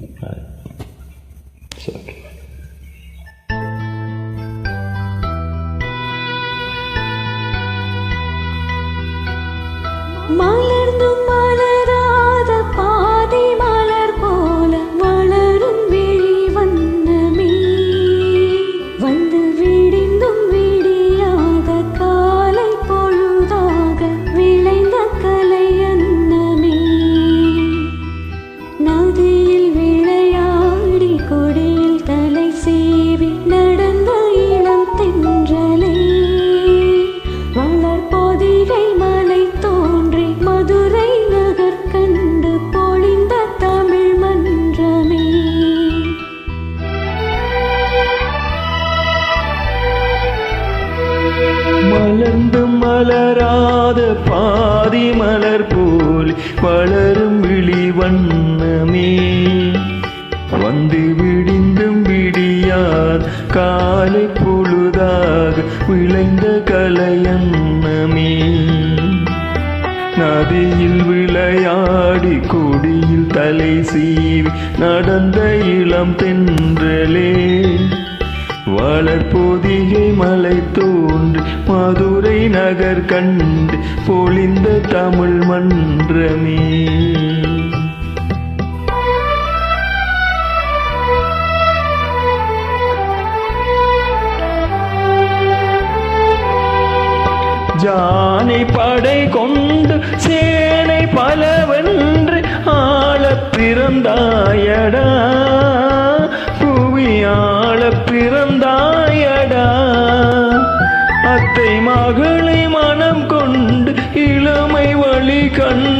Right. So. Mom. போல் வளரும் விழி வண்ணமே. வந்து விடிந்தும் விடியார் காலை பொழுதாக விளைந்த கலையன்னமே. நதியில் விளையாடி கொடியில் தலை சீவி நடந்த இளம் தென்றலே. வளர்போதிகை மலை தோன்றி மதுரை நகர் கண்டு பொழிந்த தமிழ் மண் குன்றமே. ஜானை படை கொண்டு சேனை பலவென்று ஆள பிறந்தாயடா. புவி ஆள பிறந்தாயடா. அத்தை மகளை மனம் கொண்டு இளமை வழி கண்டு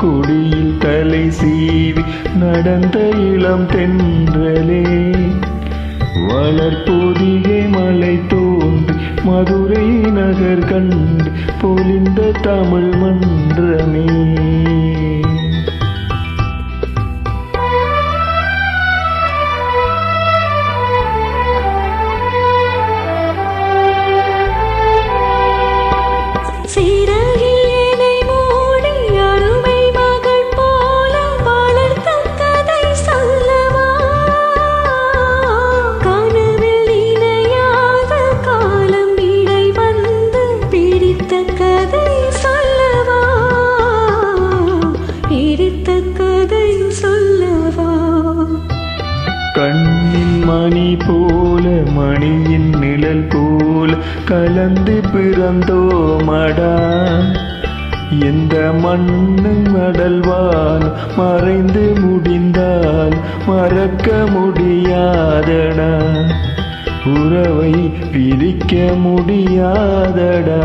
குடியில் தலை சீவி நடந்த இளம் தென்றலே. வளர்பொதிகை மலை தோன்றி மதுரை நகர் கண்டு பொலிந்த தமிழ் மன்றமே. கண்ணின் மணி போல மணியின் நிழல் போல் கலந்து பிறந்தோமடா எந்த மண்ணும் அடல்வான் மறைந்து முடிந்தால் மறக்க முடியாதடா. உறவை பிரிக்க முடியாதடா.